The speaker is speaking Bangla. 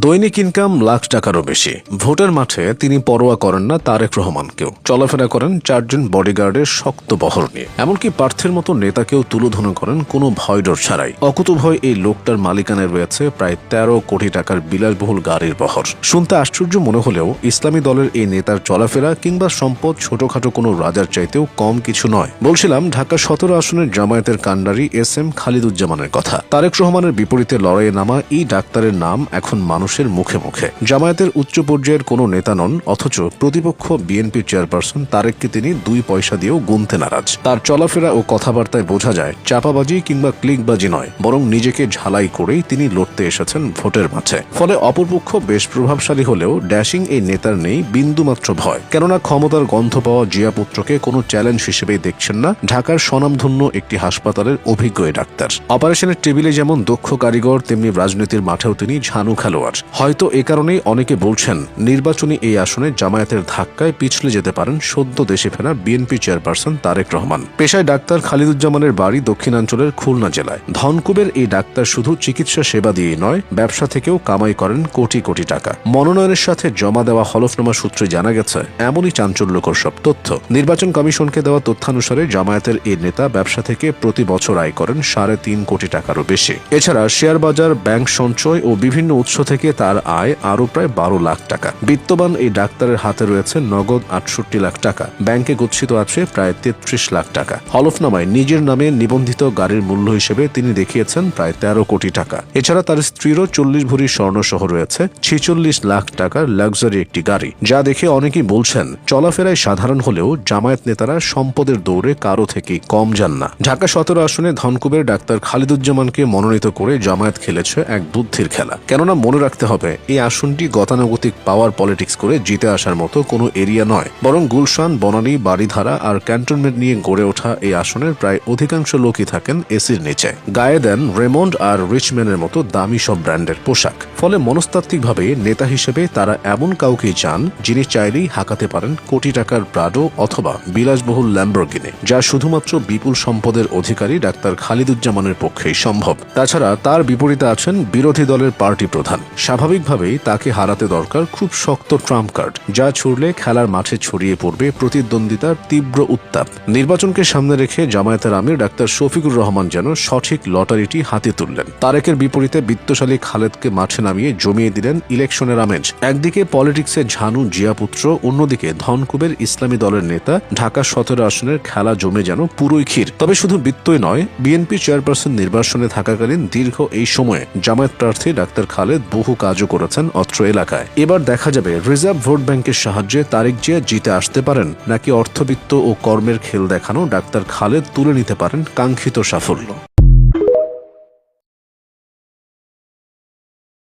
দৈনিক ইনকাম লাখ টাকারও বেশি। ভোটের মাঠে তিনি পরোয়া করেন না তারেক রহমানকেও। চলাফেরা করেন চারজন বডিগার্ডের শক্ত বহর নিয়ে। এমনকি পার্থের মতো নেতাকেও তুলোধন করেন কোনো ভয়ডর ছাড়াই। অকুতভয় এই লোকটার মালিকানায় রয়েছে প্রায় তেরো কোটি টাকার বিলাসবহুল গাড়ির বহর। শুনতে আশ্চর্য মনে হলেও ইসলামী দলের এই নেতার চলাফেরা কিংবা সম্পদ ছোটখাটো কোনো রাজার চাইতেও কম কিছু নয়। বলছিলাম ঢাকা সতেরো আসনের জামায়াতের কাণ্ডারি এস এম খালিদুজ্জামানের কথা। তারেক রহমানের বিপরীতে লড়াইয়ে নামা এই ডাক্তারের নাম এখন মানুষের মুখে মুখে। জামায়াতের উচ্চ পর্যায়ের কোনো নেতা নন, অথচ প্রতিপক্ষ বিএনপি চেয়ারপারসন তারেককে তিনি দুই পয়সা দিয়েও গুনতে নারাজ। তার চলাফেরা ও কথাবার্তায় বোঝা যায়, চাপাবাজি কিংবা ক্লিকবাজি নয়, বরং নিজেকে ঝালাই করেই তিনি লড়তে এসেছেন ভোটের মাঠে ফলে অপরপক্ষ বেশ প্রভাবশালী হলেও ড্যাশিং এই নেতার নেই, বিন্দুমাত্র ভয়। কেননা ক্ষমতার গন্ধ পাওয়া জিয়া পুত্রকে কোনো চ্যালেঞ্জ হিসেবেই দেখছেন না ঢাকার স্বনামধন্য একটি হাসপাতালের অভিজ্ঞ ডাক্তার। অপারেশনের টেবিলে যেমন দক্ষ কারিগর, তেমনি রাজনীতির মাঠেও তিনি ঝানু খেলোয়াড়। হয়তো এ কারণেই অনেকে বলছেন, নির্বাচনী এই আসনে জামায়াতের ধাক্কায় পিছলে যেতে পারেন সদ্য দেশে ফেরা বিএনপি চেয়ারপারসন তারেক রহমান। পেশায় ডাক্তার খালিদুজ্জামানের বাড়ি দক্ষিণাঞ্চলের খুলনা জেলায়। ধনকুবের এই ডাক্তার শুধু চিকিৎসা সেবা দিয়েই নয়, ব্যবসা থেকেও কামাই করেন কোটি কোটি টাকা। মনোনয়নের সাথে জমা দেওয়া হলফনামা সূত্রে জানা গেছে, এমনই চাঞ্চল্যকর সব তথ্য। নির্বাচন কমিশনকে দেওয়া তথ্যানুসারে জামায়াতের এই নেতা ব্যবসা থেকে প্রতি বছর আয় করেন সাড়ে তিন কোটি টাকারও বেশি। এছাড়া শেয়ার বাজার ব্যাংক সঞ্চয় ও বিভিন্ন উৎস থেকে তার আয় আরও প্রায় বারো লাখ টাকা। বিত্তবান এই ডাক্তারের হাতে রয়েছে নগদ আটষট্টি লাখ টাকা। ব্যাংকে গচ্ছিত আছে প্রায় তেত্রিশ লাখ টাকা। হলফনামায় নিজের নামে নিবন্ধিত গাড়ির মূল্য হিসেবে তিনি দেখিয়েছেন প্রায় তেরো কোটি টাকা। এছাড়া তার স্ত্রীরও চল্লিশ ভরি স্বর্ণ সহ রয়েছে ছেচল্লিশ লাখ টাকার লাক্সারি একটি গাড়ি, যা দেখে অনেকেই বলছেন, চলাফেরায় সাধারণ হলেও জামায়াত নেতারা সম্পদের দৌড়ে কারও থেকে কম যান না। ঢাকা সতেরো আসনে ধনকুবের ডাক্তার খালিদুজ্জামানকে মনোনীত করে জামায়াত খেলেছে এক বুদ্ধির খেলা। কেননা মনে রাখতে হবে। এই আসনটি গতানুগতিক পাওয়ার পলিটিক্স করে জিতে আসার মতো কোনো এরিয়া নয়। বরং গুলশান, বনানী বাড়িধারা আর ক্যান্টনমেন্ট নিয়ে গড়ে ওঠা এই আসনের প্রায় অধিকাংশ লোকই থাকেন এসির নিচে। গায়ে দেন রেমন্ড আর রিচম্যানের মতো দামি সব ব্র্যান্ডের পোশাক। ফলে মনস্তাত্ত্বিকভাবে নেতা হিসেবে তারা এমন কাউকেই চান যিনি চাইলেই হাঁকাতে পারেন কোটি টাকার প্রাডো অথবা বিলাসবহুল ল্যাম্বরগিনে যা শুধুমাত্র বিপুল সম্পদের অধিকারী ডাক্তার খালিদুজ্জামানের পক্ষেই সম্ভব। তাছাড়া তার বিপরীতে আছেন বিরোধী দলের পার্টি প্রধান স্বাভাবিকভাবেই তাকে হারাতে দরকার খুব শক্ত ট্রাম্প কার্ড, যা ছুড়লে খেলার মাঠে ছড়িয়ে পড়বে প্রতিদ্বন্দ্বিতার তীব্র উত্তাপ। নির্বাচনকে সামনে রেখে জামায়াতের আমির ডাক্তার শফিকুর রহমান যেন সঠিক লটারিটি হাতে তুললেন। তারেকের বিপরীতে বিত্তশালী খালেদকে মাঠে নামিয়ে জমিয়ে দিলেন ইলেকশনের আমেজ। একদিকে পলিটিক্সে ঝানু জিয়াপুত্র, অন্যদিকে ধনকুবের ইসলামী দলের নেতা ঢাকা সতেরো আসনের খেলা জমে যেন পুরোই ক্ষীর। তবে শুধু বিত্তই নয়, বিএনপি চেয়ারপারসন নির্বাচনে থাকাকালীন দীর্ঘ এই সময়ে জামায়াত প্রার্থী ডাক্তার খালেদ বহু কাজও করেছেন অত্র এলাকায়। এবার দেখা যাবে রিজার্ভ ভোট ব্যাংকের সাহায্যে তারেক জিয়া জিতে আসতে পারেন, নাকি অর্থবিত্ত ও কর্মের খেল দেখানো ডাক্তার খালেদ তুলে নিতে পারেন কাঙ্ক্ষিত সাফল্য।